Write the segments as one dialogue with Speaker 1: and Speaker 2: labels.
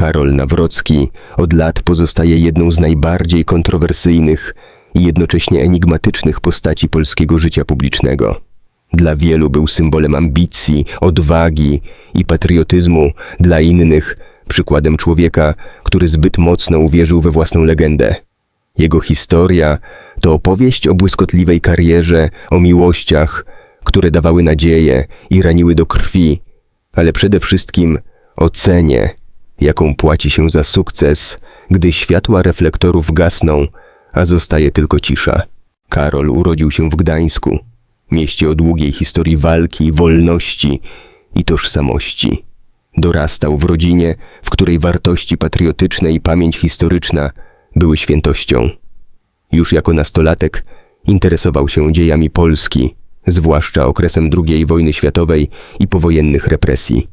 Speaker 1: Karol Nawrocki od lat pozostaje jedną z najbardziej kontrowersyjnych i jednocześnie enigmatycznych postaci polskiego życia publicznego. Dla wielu był symbolem ambicji, odwagi i patriotyzmu, dla innych przykładem człowieka, który zbyt mocno uwierzył we własną legendę. Jego historia to opowieść o błyskotliwej karierze, o miłościach, które dawały nadzieję i raniły do krwi, ale przede wszystkim o cenie, jaką płaci się za sukces, gdy światła reflektorów gasną, a zostaje tylko cisza. Karol urodził się w Gdańsku, mieście o długiej historii walki, wolności i tożsamości. Dorastał w rodzinie, w której wartości patriotyczne i pamięć historyczna były świętością. Już jako nastolatek interesował się dziejami Polski, zwłaszcza okresem II wojny światowej i powojennych represji.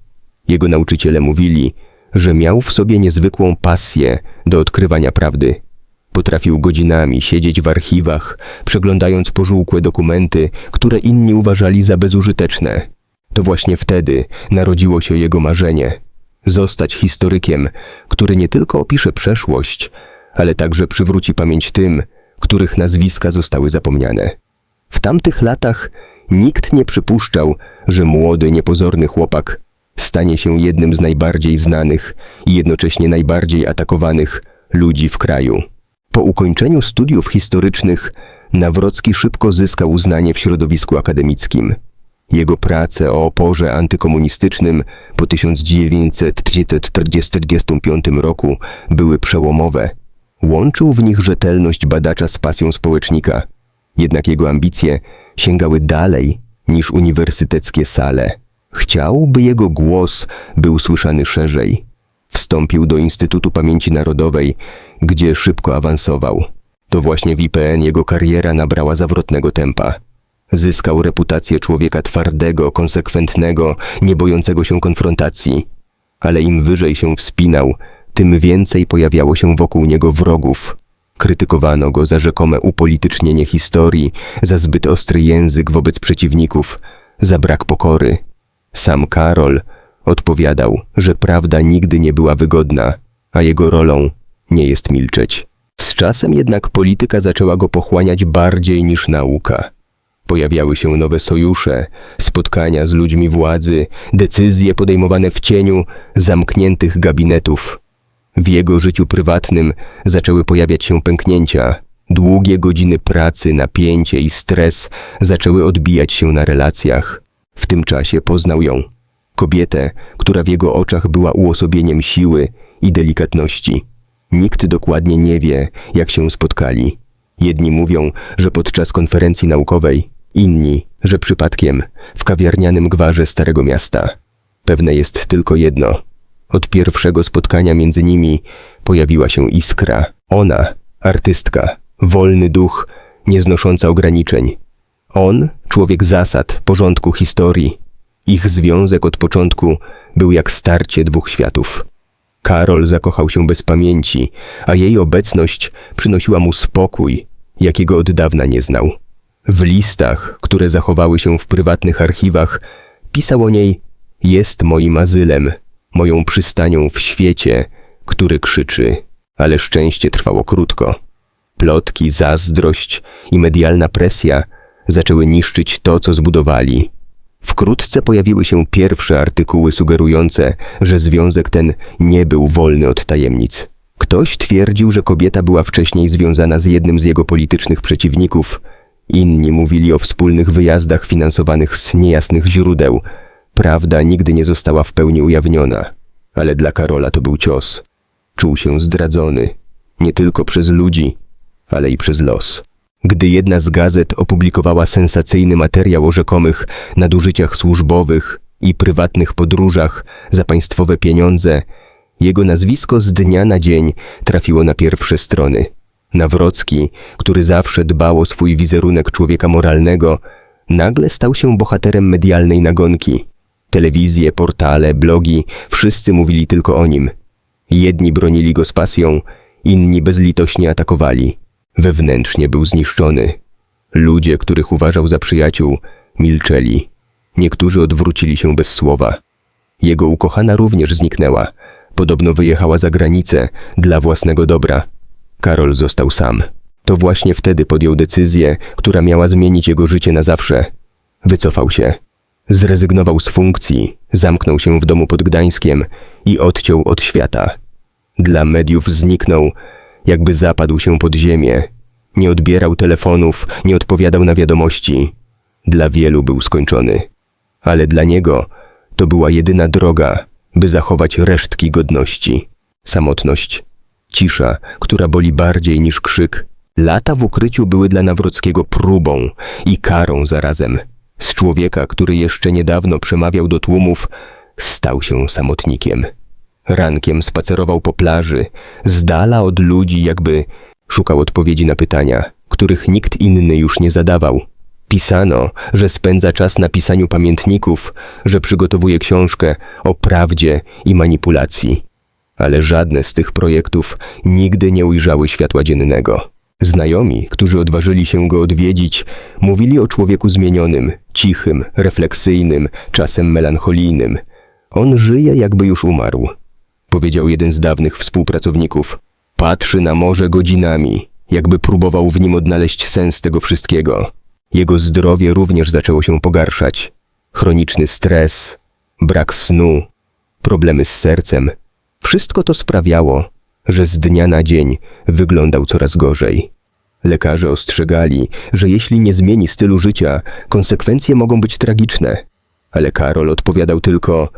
Speaker 1: Jego nauczyciele mówili, że miał w sobie niezwykłą pasję do odkrywania prawdy. Potrafił godzinami siedzieć w archiwach, przeglądając pożółkłe dokumenty, które inni uważali za bezużyteczne. To właśnie wtedy narodziło się jego marzenie zostać historykiem, który nie tylko opisze przeszłość, ale także przywróci pamięć tym, których nazwiska zostały zapomniane. W tamtych latach nikt nie przypuszczał, że młody, niepozorny chłopak stanie się jednym z najbardziej znanych i jednocześnie najbardziej atakowanych ludzi w kraju. Po ukończeniu studiów historycznych Nawrocki szybko zyskał uznanie w środowisku akademickim. Jego prace o oporze antykomunistycznym po 1945 roku były przełomowe. Łączył w nich rzetelność badacza z pasją społecznika. Jednak jego ambicje sięgały dalej niż uniwersyteckie sale. Chciał, by jego głos był słyszany szerzej. Wstąpił do Instytutu Pamięci Narodowej, gdzie szybko awansował. To właśnie w IPN jego kariera nabrała zawrotnego tempa. Zyskał reputację człowieka twardego, konsekwentnego, nie bojącego się konfrontacji. Ale im wyżej się wspinał, tym więcej pojawiało się wokół niego wrogów. Krytykowano go za rzekome upolitycznienie historii, za zbyt ostry język wobec przeciwników, za brak pokory. Sam Karol odpowiadał, że prawda nigdy nie była wygodna, a jego rolą nie jest milczeć. Z czasem jednak polityka zaczęła go pochłaniać bardziej niż nauka. Pojawiały się nowe sojusze, spotkania z ludźmi władzy, decyzje podejmowane w cieniu zamkniętych gabinetów. W jego życiu prywatnym zaczęły pojawiać się pęknięcia. Długie godziny pracy, napięcie i stres zaczęły odbijać się na relacjach. W tym czasie poznał ją. Kobietę, która w jego oczach była uosobieniem siły i delikatności. Nikt dokładnie nie wie, jak się spotkali. Jedni mówią, że podczas konferencji naukowej, inni, że przypadkiem w kawiarnianym gwarze Starego Miasta. Pewne jest tylko jedno. Od pierwszego spotkania między nimi pojawiła się iskra. Ona, artystka, wolny duch, nieznosząca ograniczeń. On, człowiek zasad, porządku, historii. Ich związek od początku był jak starcie dwóch światów. Karol zakochał się bez pamięci, a jej obecność przynosiła mu spokój, jakiego od dawna nie znał. W listach, które zachowały się w prywatnych archiwach, pisał o niej: Jest moim azylem, moją przystanią w świecie, który krzyczy. Ale szczęście trwało krótko. Plotki, zazdrość i medialna presja zaczęły niszczyć to, co zbudowali. Wkrótce pojawiły się pierwsze artykuły sugerujące, że związek ten nie był wolny od tajemnic. Ktoś twierdził, że kobieta była wcześniej związana z jednym z jego politycznych przeciwników. Inni mówili o wspólnych wyjazdach finansowanych z niejasnych źródeł. Prawda nigdy nie została w pełni ujawniona, ale dla Karola to był cios. Czuł się zdradzony, nie tylko przez ludzi, ale i przez los. Gdy jedna z gazet opublikowała sensacyjny materiał o rzekomych nadużyciach służbowych i prywatnych podróżach za państwowe pieniądze, jego nazwisko z dnia na dzień trafiło na pierwsze strony. Nawrocki, który zawsze dbał o swój wizerunek człowieka moralnego, nagle stał się bohaterem medialnej nagonki. Telewizje, portale, blogi, wszyscy mówili tylko o nim. Jedni bronili go z pasją, inni bezlitośnie atakowali. Wewnętrznie był zniszczony. Ludzie, których uważał za przyjaciół, milczeli. Niektórzy odwrócili się bez słowa. Jego ukochana również zniknęła. Podobno wyjechała za granicę dla własnego dobra. Karol został sam. To właśnie wtedy podjął decyzję, która miała zmienić jego życie na zawsze. Wycofał się. Zrezygnował z funkcji, zamknął się w domu pod Gdańskiem i odciął od świata. Dla mediów zniknął, jakby zapadł się pod ziemię. Nie odbierał telefonów, nie odpowiadał na wiadomości. Dla wielu był skończony. Ale dla niego to była jedyna droga, by zachować resztki godności. Samotność, cisza, która boli bardziej niż krzyk. Lata w ukryciu były dla Nawrockiego próbą i karą zarazem. Z człowieka, który jeszcze niedawno przemawiał do tłumów, stał się samotnikiem. Rankiem spacerował po plaży, z dala od ludzi, jakby szukał odpowiedzi na pytania, których nikt inny już nie zadawał. Pisano, że spędza czas na pisaniu pamiętników, że przygotowuje książkę o prawdzie i manipulacji. Ale żadne z tych projektów nigdy nie ujrzały światła dziennego. Znajomi, którzy odważyli się go odwiedzić, mówili o człowieku zmienionym, cichym, refleksyjnym, czasem melancholijnym. On żyje, jakby już umarł, powiedział jeden z dawnych współpracowników. Patrzy na morze godzinami, jakby próbował w nim odnaleźć sens tego wszystkiego. Jego zdrowie również zaczęło się pogarszać. Chroniczny stres, brak snu, problemy z sercem. Wszystko to sprawiało, że z dnia na dzień wyglądał coraz gorzej. Lekarze ostrzegali, że jeśli nie zmieni stylu życia, konsekwencje mogą być tragiczne. Ale Karol odpowiadał tylko: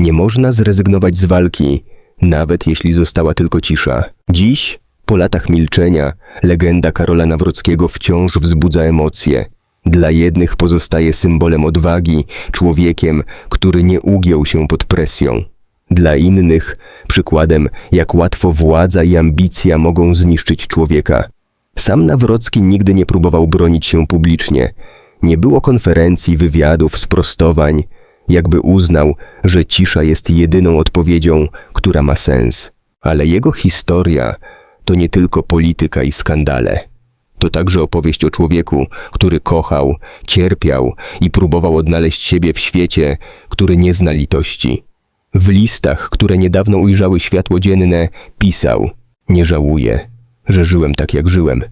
Speaker 1: Nie można zrezygnować z walki, nawet jeśli została tylko cisza. Dziś, po latach milczenia, legenda Karola Nawrockiego wciąż wzbudza emocje. Dla jednych pozostaje symbolem odwagi, człowiekiem, który nie ugiął się pod presją. Dla innych przykładem, jak łatwo władza i ambicja mogą zniszczyć człowieka. Sam Nawrocki nigdy nie próbował bronić się publicznie. Nie było konferencji, wywiadów, sprostowań. Jakby uznał, że cisza jest jedyną odpowiedzią, która ma sens. Ale jego historia to nie tylko polityka i skandale. To także opowieść o człowieku, który kochał, cierpiał i próbował odnaleźć siebie w świecie, który nie zna litości. W listach, które niedawno ujrzały światło dzienne, pisał: Nie żałuję, że żyłem tak jak żyłem.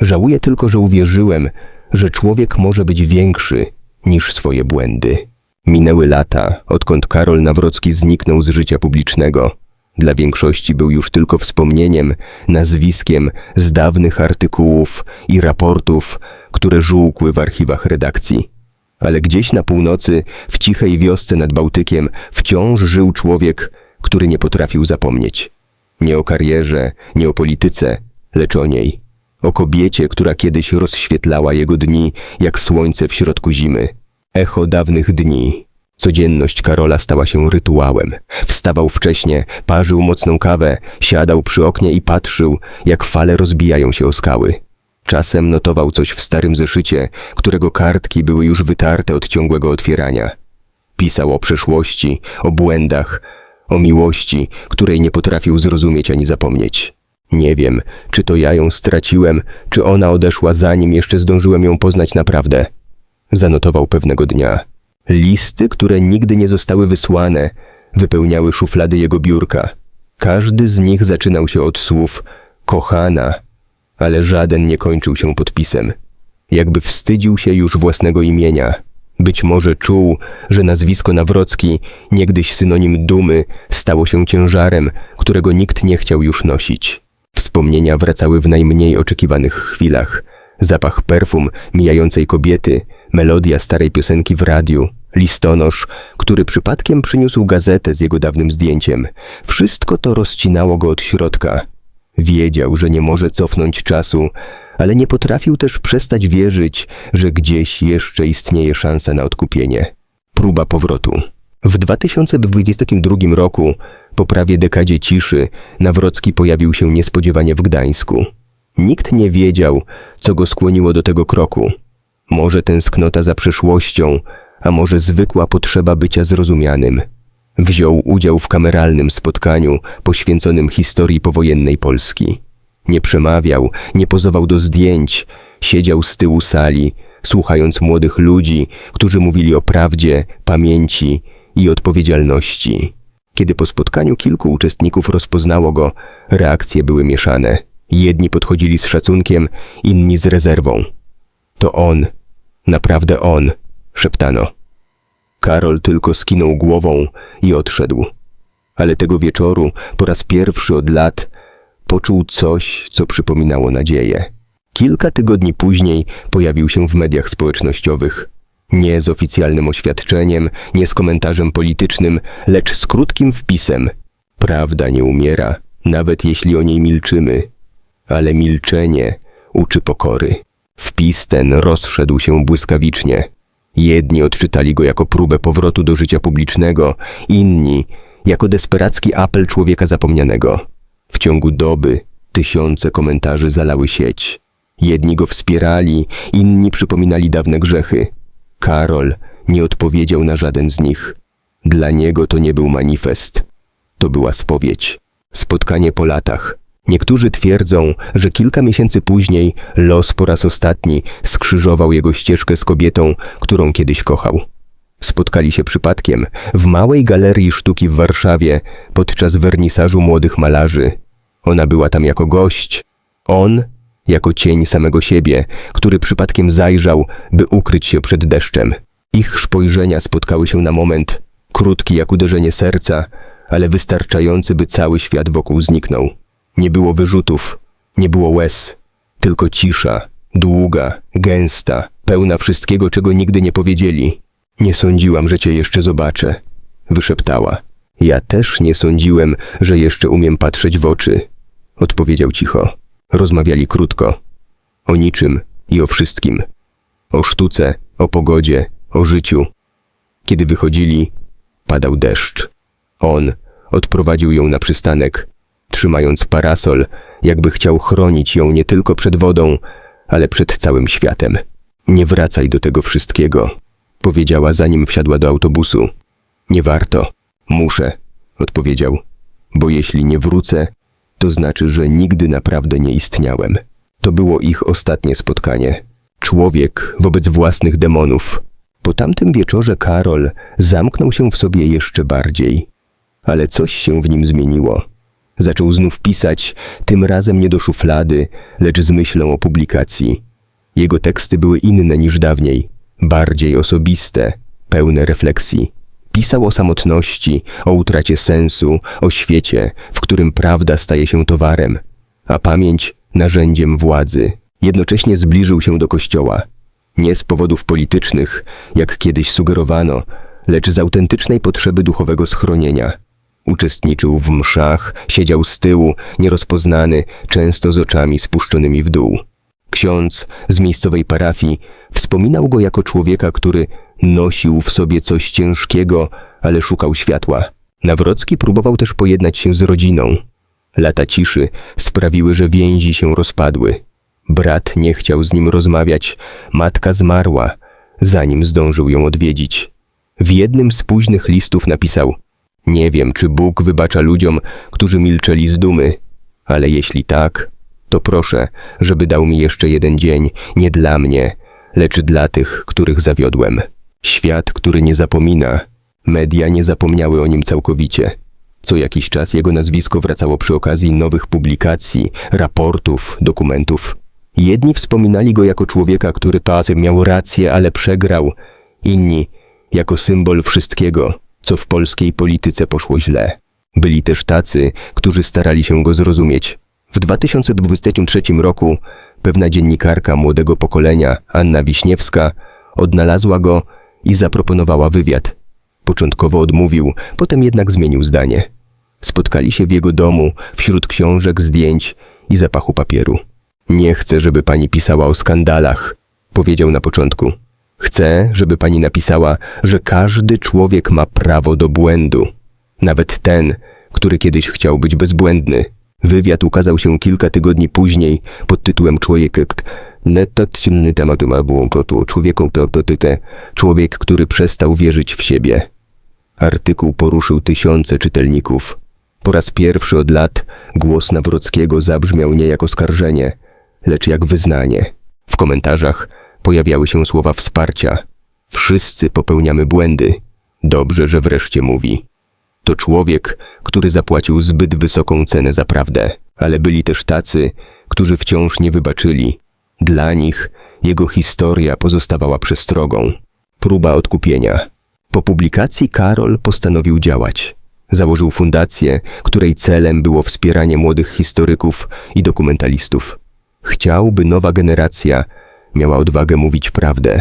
Speaker 1: Żałuję tylko, że uwierzyłem, że człowiek może być większy niż swoje błędy. Minęły lata, odkąd Karol Nawrocki zniknął z życia publicznego. Dla większości był już tylko wspomnieniem, nazwiskiem z dawnych artykułów i raportów, które żółkły w archiwach redakcji. Ale gdzieś na północy, w cichej wiosce nad Bałtykiem, wciąż żył człowiek, który nie potrafił zapomnieć. Nie o karierze, nie o polityce, lecz o niej. O kobiecie, która kiedyś rozświetlała jego dni jak słońce w środku zimy. Echo dawnych dni. Codzienność Karola stała się rytuałem. Wstawał wcześnie, parzył mocną kawę, siadał przy oknie i patrzył, jak fale rozbijają się o skały. Czasem notował coś w starym zeszycie, którego kartki były już wytarte od ciągłego otwierania. Pisał o przeszłości, o błędach, o miłości, której nie potrafił zrozumieć ani zapomnieć. Nie wiem, czy to ja ją straciłem, czy ona odeszła zanim jeszcze zdążyłem ją poznać naprawdę. Zanotował pewnego dnia. Listy, które nigdy nie zostały wysłane, wypełniały szuflady jego biurka. Każdy z nich zaczynał się od słów kochana, ale żaden nie kończył się podpisem. Jakby wstydził się już własnego imienia. Być może czuł, że nazwisko Nawrocki, niegdyś synonim dumy, stało się ciężarem, którego nikt nie chciał już nosić. Wspomnienia wracały w najmniej oczekiwanych chwilach. Zapach perfum mijającej kobiety, melodia starej piosenki w radiu, listonosz, który przypadkiem przyniósł gazetę z jego dawnym zdjęciem. Wszystko to rozcinało go od środka. Wiedział, że nie może cofnąć czasu, ale nie potrafił też przestać wierzyć, że gdzieś jeszcze istnieje szansa na odkupienie. Próba powrotu. W 2022 roku, po prawie dekadzie ciszy, Nawrocki pojawił się niespodziewanie w Gdańsku. Nikt nie wiedział, co go skłoniło do tego kroku. Może tęsknota za przeszłością, a może zwykła potrzeba bycia zrozumianym. Wziął udział w kameralnym spotkaniu poświęconym historii powojennej Polski. Nie przemawiał, nie pozował do zdjęć, siedział z tyłu sali, słuchając młodych ludzi, którzy mówili o prawdzie, pamięci i odpowiedzialności. Kiedy po spotkaniu kilku uczestników rozpoznało go, reakcje były mieszane. Jedni podchodzili z szacunkiem, inni z rezerwą. To on, naprawdę on, szeptano. Karol tylko skinął głową i odszedł. Ale tego wieczoru, po raz pierwszy od lat, poczuł coś, co przypominało nadzieję. Kilka tygodni później pojawił się w mediach społecznościowych. Nie z oficjalnym oświadczeniem, nie z komentarzem politycznym, lecz z krótkim wpisem. Prawda nie umiera, nawet jeśli o niej milczymy, ale milczenie uczy pokory. Wpis ten rozszedł się błyskawicznie. Jedni odczytali go jako próbę powrotu do życia publicznego, inni jako desperacki apel człowieka zapomnianego. W ciągu doby tysiące komentarzy zalały sieć. Jedni go wspierali, inni przypominali dawne grzechy. Karol nie odpowiedział na żaden z nich. Dla niego to nie był manifest. To była spowiedź. Spotkanie po latach. Niektórzy twierdzą, że kilka miesięcy później los po raz ostatni skrzyżował jego ścieżkę z kobietą, którą kiedyś kochał. Spotkali się przypadkiem w małej galerii sztuki w Warszawie podczas wernisażu młodych malarzy. Ona była tam jako gość, on jako cień samego siebie, który przypadkiem zajrzał, by ukryć się przed deszczem. Ich spojrzenia spotkały się na moment, krótki jak uderzenie serca, ale wystarczający, by cały świat wokół zniknął. Nie było wyrzutów, nie było łez, tylko cisza, długa, gęsta, pełna wszystkiego, czego nigdy nie powiedzieli. Nie sądziłam, że cię jeszcze zobaczę, wyszeptała. Ja też nie sądziłem, że jeszcze umiem patrzeć w oczy, odpowiedział cicho. Rozmawiali krótko. O niczym i o wszystkim. O sztuce, o pogodzie, o życiu. Kiedy wychodzili, padał deszcz. On odprowadził ją na przystanek, trzymając parasol, jakby chciał chronić ją nie tylko przed wodą, ale przed całym światem. Nie wracaj do tego wszystkiego, powiedziała zanim wsiadła do autobusu. Nie warto. Muszę, odpowiedział, bo jeśli nie wrócę, to znaczy, że nigdy naprawdę nie istniałem. To było ich ostatnie spotkanie. Człowiek wobec własnych demonów. Po tamtym wieczorze Karol zamknął się w sobie jeszcze bardziej. Ale coś się w nim zmieniło. Zaczął znów pisać, tym razem nie do szuflady, lecz z myślą o publikacji. Jego teksty były inne niż dawniej, bardziej osobiste, pełne refleksji. Pisał o samotności, o utracie sensu, o świecie, w którym prawda staje się towarem, a pamięć narzędziem władzy. Jednocześnie zbliżył się do kościoła. Nie z powodów politycznych, jak kiedyś sugerowano, lecz z autentycznej potrzeby duchowego schronienia. Uczestniczył w mszach, siedział z tyłu, nierozpoznany, często z oczami spuszczonymi w dół. Ksiądz z miejscowej parafii wspominał go jako człowieka, który nosił w sobie coś ciężkiego, ale szukał światła. Nawrocki próbował też pojednać się z rodziną. Lata ciszy sprawiły, że więzi się rozpadły. Brat nie chciał z nim rozmawiać, matka zmarła, zanim zdążył ją odwiedzić. W jednym z późnych listów napisał: Nie wiem, czy Bóg wybacza ludziom, którzy milczeli z dumy, ale jeśli tak, to proszę, żeby dał mi jeszcze jeden dzień, nie dla mnie, lecz dla tych, których zawiodłem. Świat, który nie zapomina. Media nie zapomniały o nim całkowicie. Co jakiś czas jego nazwisko wracało przy okazji nowych publikacji, raportów, dokumentów. Jedni wspominali go jako człowieka, który czasem miał rację, ale przegrał. Inni jako symbol wszystkiego, co w polskiej polityce poszło źle. Byli też tacy, którzy starali się go zrozumieć. W 2023 roku pewna dziennikarka młodego pokolenia, Anna Wiśniewska, odnalazła go i zaproponowała wywiad. Początkowo odmówił, potem jednak zmienił zdanie. Spotkali się w jego domu, wśród książek, zdjęć i zapachu papieru. Nie chcę, żeby pani pisała o skandalach, powiedział na początku. Chcę, żeby pani napisała, że każdy człowiek ma prawo do błędu. Nawet ten, który kiedyś chciał być bezbłędny. Wywiad ukazał się kilka tygodni później pod tytułem Człowiek, Netacjonny temat ma było to człowieku to to te człowiek, który przestał wierzyć w siebie. Artykuł poruszył tysiące czytelników. Po raz pierwszy od lat głos Nawrockiego zabrzmiał nie jak oskarżenie, lecz jak wyznanie. W komentarzach pojawiały się słowa wsparcia. Wszyscy popełniamy błędy. Dobrze, że wreszcie mówi. To człowiek, który zapłacił zbyt wysoką cenę za prawdę, ale byli też tacy, którzy wciąż nie wybaczyli. Dla nich jego historia pozostawała przestrogą. Próba odkupienia. Po publikacji Karol postanowił działać. Założył fundację, której celem było wspieranie młodych historyków i dokumentalistów. Chciał, by nowa generacja miała odwagę mówić prawdę,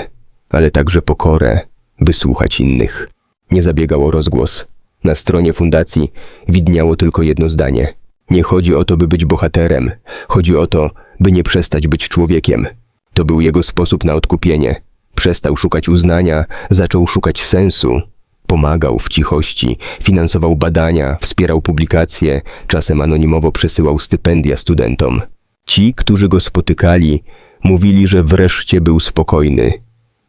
Speaker 1: ale także pokorę, by słuchać innych. Nie zabiegał o rozgłos. Na stronie fundacji widniało tylko jedno zdanie. Nie chodzi o to, by być bohaterem, chodzi o to, by nie przestać być człowiekiem. To był jego sposób na odkupienie. Przestał szukać uznania, zaczął szukać sensu. Pomagał w cichości, finansował badania, wspierał publikacje, czasem anonimowo przesyłał stypendia studentom. Ci, którzy go spotykali, mówili, że wreszcie był spokojny,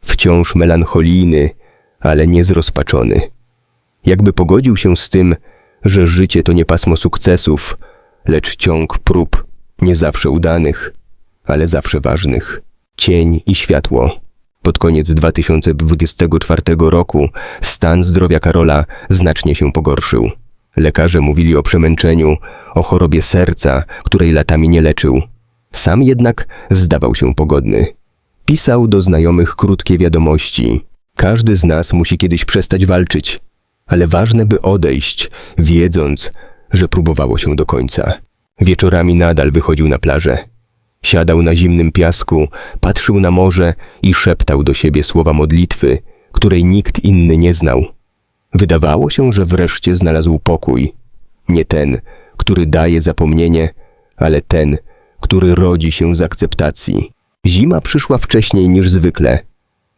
Speaker 1: wciąż melancholijny, ale nie zrozpaczony. Jakby pogodził się z tym, że życie to nie pasmo sukcesów, lecz ciąg prób, nie zawsze udanych, ale zawsze ważnych. Cień i światło. Pod koniec 2024 roku stan zdrowia Karola znacznie się pogorszył. Lekarze mówili o przemęczeniu, o chorobie serca, której latami nie leczył. Sam jednak zdawał się pogodny. Pisał do znajomych krótkie wiadomości. Każdy z nas musi kiedyś przestać walczyć, ale ważne by odejść, wiedząc, że próbowało się do końca. Wieczorami nadal wychodził na plażę. Siadał na zimnym piasku, patrzył na morze i szeptał do siebie słowa modlitwy, której nikt inny nie znał. Wydawało się, że wreszcie znalazł pokój. Nie ten, który daje zapomnienie, ale ten, który rodzi się z akceptacji. Zima przyszła wcześniej niż zwykle.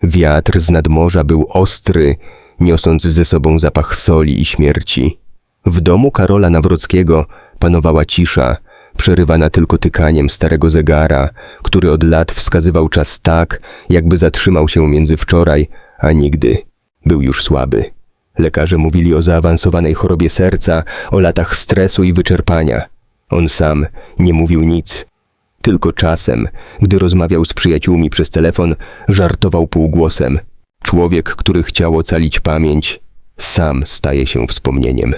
Speaker 1: Wiatr z nadmorza był ostry, niosąc ze sobą zapach soli i śmierci. W domu Karola Nawrockiego panowała cisza, przerywana tylko tykaniem starego zegara, który od lat wskazywał czas tak, jakby zatrzymał się między wczoraj a nigdy. Był już słaby. Lekarze mówili o zaawansowanej chorobie serca, o latach stresu i wyczerpania. On sam nie mówił nic. Tylko czasem, gdy rozmawiał z przyjaciółmi przez telefon, żartował półgłosem. Człowiek, który chciał ocalić pamięć, sam staje się wspomnieniem.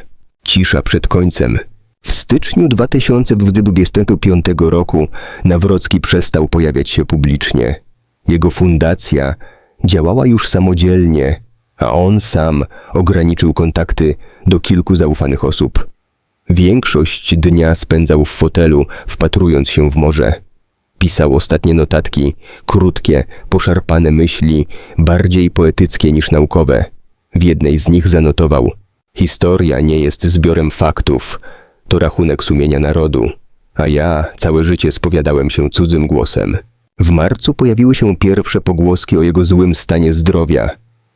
Speaker 1: Cisza przed końcem. W styczniu 2025 roku Nawrocki przestał pojawiać się publicznie. Jego fundacja działała już samodzielnie, a on sam ograniczył kontakty do kilku zaufanych osób. Większość dnia spędzał w fotelu, wpatrując się w morze. Pisał ostatnie notatki, krótkie, poszarpane myśli, bardziej poetyckie niż naukowe. W jednej z nich zanotował: Historia nie jest zbiorem faktów, to rachunek sumienia narodu, a ja całe życie spowiadałem się cudzym głosem. W marcu pojawiły się pierwsze pogłoski o jego złym stanie zdrowia.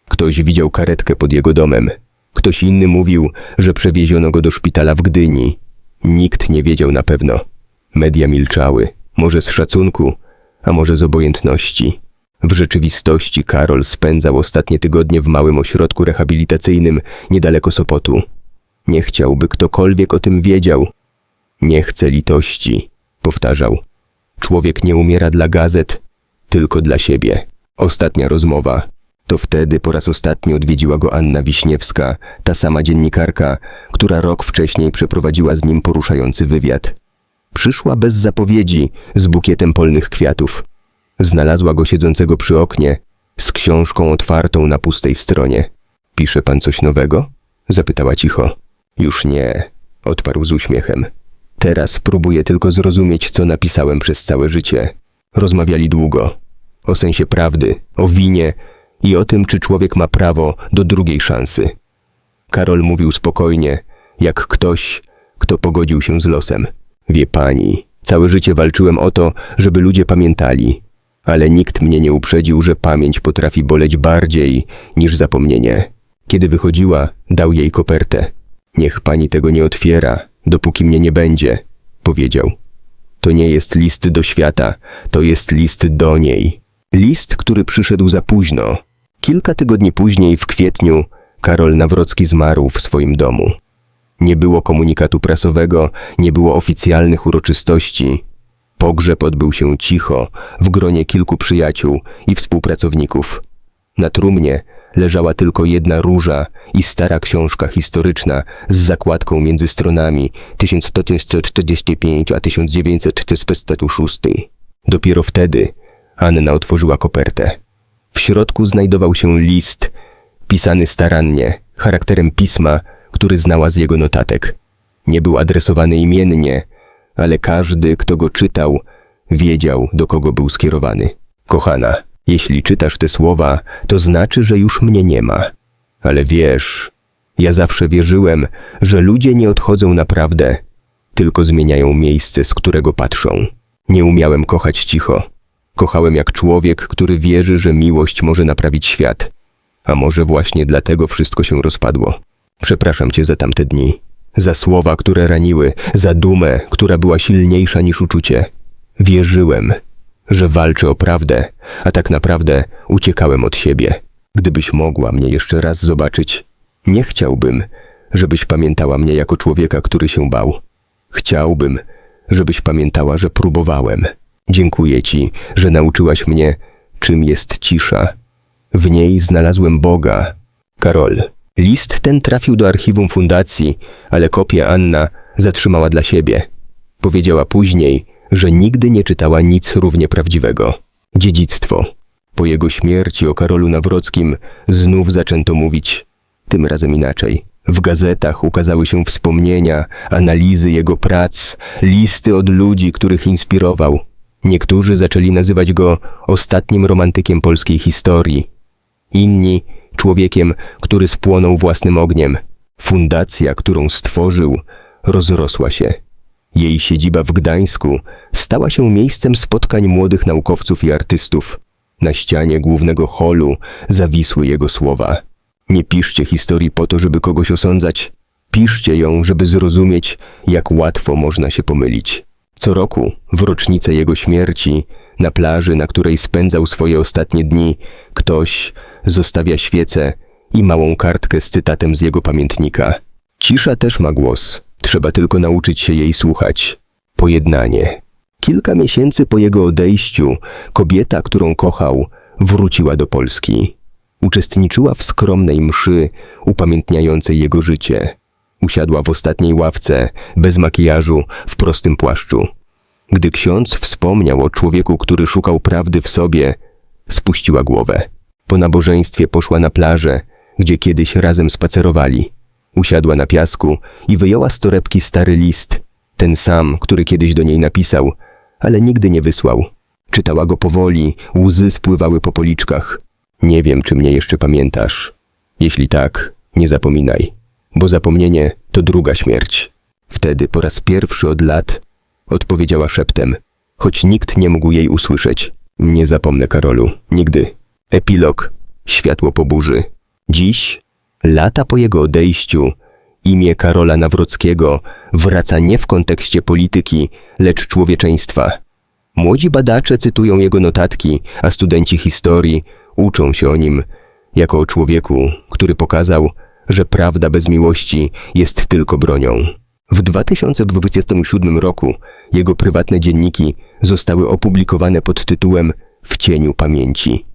Speaker 1: Ktoś widział karetkę pod jego domem. Ktoś inny mówił, że przewieziono go do szpitala w Gdyni. Nikt nie wiedział na pewno. Media milczały, może z szacunku, a może z obojętności. W rzeczywistości Karol spędzał ostatnie tygodnie w małym ośrodku rehabilitacyjnym niedaleko Sopotu. Nie chciał, by ktokolwiek o tym wiedział. Nie chce litości, powtarzał. Człowiek nie umiera dla gazet, tylko dla siebie. Ostatnia rozmowa. To wtedy po raz ostatni odwiedziła go Anna Wiśniewska, ta sama dziennikarka, która rok wcześniej przeprowadziła z nim poruszający wywiad. Przyszła bez zapowiedzi, z bukietem polnych kwiatów. Znalazła go siedzącego przy oknie, z książką otwartą na pustej stronie. Pisze pan coś nowego? Zapytała cicho. Już nie, odparł z uśmiechem. Teraz próbuję tylko zrozumieć, co napisałem przez całe życie. Rozmawiali długo. O sensie prawdy, o winie i o tym, czy człowiek ma prawo do drugiej szansy. Karol mówił spokojnie, jak ktoś, kto pogodził się z losem. Wie pani, całe życie walczyłem o to, żeby ludzie pamiętali, ale nikt mnie nie uprzedził, że pamięć potrafi boleć bardziej niż zapomnienie. Kiedy wychodziła, dał jej kopertę. Niech pani tego nie otwiera, dopóki mnie nie będzie, powiedział. To nie jest list do świata, to jest list do niej. List, który przyszedł za późno. Kilka tygodni później, w kwietniu, Karol Nawrocki zmarł w swoim domu. Nie było komunikatu prasowego, nie było oficjalnych uroczystości. Pogrzeb odbył się cicho, w gronie kilku przyjaciół i współpracowników. Na trumnie leżała tylko jedna róża i stara książka historyczna z zakładką między stronami 1145 a 1946. Dopiero wtedy Anna otworzyła kopertę. W środku znajdował się list, pisany starannie, charakterem pisma, który znała z jego notatek. Nie był adresowany imiennie, ale każdy, kto go czytał, wiedział, do kogo był skierowany. Kochana, jeśli czytasz te słowa, to znaczy, że już mnie nie ma. Ale wiesz, ja zawsze wierzyłem, że ludzie nie odchodzą naprawdę, tylko zmieniają miejsce, z którego patrzą. Nie umiałem kochać cicho. Kochałem jak człowiek, który wierzy, że miłość może naprawić świat. A może właśnie dlatego wszystko się rozpadło. Przepraszam cię za tamte dni. Za słowa, które raniły, za dumę, która była silniejsza niż uczucie. Wierzyłem, że walczę o prawdę, a tak naprawdę uciekałem od siebie. Gdybyś mogła mnie jeszcze raz zobaczyć, nie chciałbym, żebyś pamiętała mnie jako człowieka, który się bał. Chciałbym, żebyś pamiętała, że próbowałem. Dziękuję ci, że nauczyłaś mnie, czym jest cisza. W niej znalazłem Boga. Karol, list ten trafił do archiwum fundacji, ale kopię Anna zatrzymała dla siebie. Powiedziała później, że nigdy nie czytała nic równie prawdziwego. Dziedzictwo. Po jego śmierci o Karolu Nawrockim znów zaczęto mówić, tym razem inaczej. W gazetach ukazały się wspomnienia, analizy jego prac, listy od ludzi, których inspirował. Niektórzy zaczęli nazywać go ostatnim romantykiem polskiej historii. Inni człowiekiem, który spłonął własnym ogniem. Fundacja, którą stworzył, rozrosła się. Jej siedziba w Gdańsku stała się miejscem spotkań młodych naukowców i artystów. Na ścianie głównego holu zawisły jego słowa. Nie piszcie historii po to, żeby kogoś osądzać. Piszcie ją, żeby zrozumieć, jak łatwo można się pomylić. Co roku, w rocznicę jego śmierci, na plaży, na której spędzał swoje ostatnie dni, ktoś zostawia świecę i małą kartkę z cytatem z jego pamiętnika. Cisza też ma głos, trzeba tylko nauczyć się jej słuchać. Pojednanie. Kilka miesięcy po jego odejściu, kobieta, którą kochał, wróciła do Polski. Uczestniczyła w skromnej mszy upamiętniającej jego życie. Usiadła w ostatniej ławce, bez makijażu, w prostym płaszczu. Gdy ksiądz wspomniał o człowieku, który szukał prawdy w sobie, spuściła głowę. Po nabożeństwie poszła na plażę, gdzie kiedyś razem spacerowali. Usiadła na piasku i wyjęła z torebki stary list, ten sam, który kiedyś do niej napisał, ale nigdy nie wysłał. Czytała go powoli, łzy spływały po policzkach. Nie wiem, czy mnie jeszcze pamiętasz. Jeśli tak, nie zapominaj, bo zapomnienie to druga śmierć. Wtedy po raz pierwszy od lat odpowiedziała szeptem, choć nikt nie mógł jej usłyszeć. Nie zapomnę, Karolu, nigdy. Epilog. Światło po burzy. Dziś, lata po jego odejściu, imię Karola Nawrockiego wraca nie w kontekście polityki, lecz człowieczeństwa. Młodzi badacze cytują jego notatki, a studenci historii uczą się o nim jako o człowieku, który pokazał, że prawda bez miłości jest tylko bronią. W 2027 roku jego prywatne dzienniki zostały opublikowane pod tytułem W cieniu pamięci.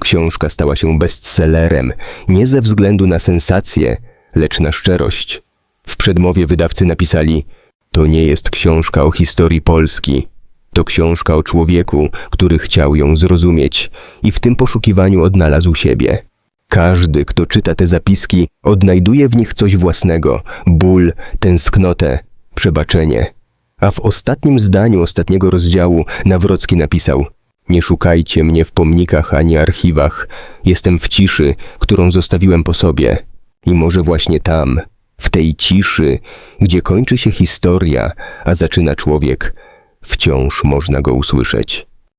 Speaker 1: Książka stała się bestsellerem nie ze względu na sensację, lecz na szczerość. W przedmowie wydawcy napisali: To nie jest książka o historii Polski. To książka o człowieku, który chciał ją zrozumieć i w tym poszukiwaniu odnalazł siebie. Każdy, kto czyta te zapiski, odnajduje w nich coś własnego ból, tęsknotę, przebaczenie. A w ostatnim zdaniu ostatniego rozdziału Nawrocki napisał: Nie szukajcie mnie w pomnikach ani archiwach, jestem w ciszy, którą zostawiłem po sobie. I może właśnie tam, w tej ciszy, gdzie kończy się historia, a zaczyna człowiek, wciąż można go usłyszeć.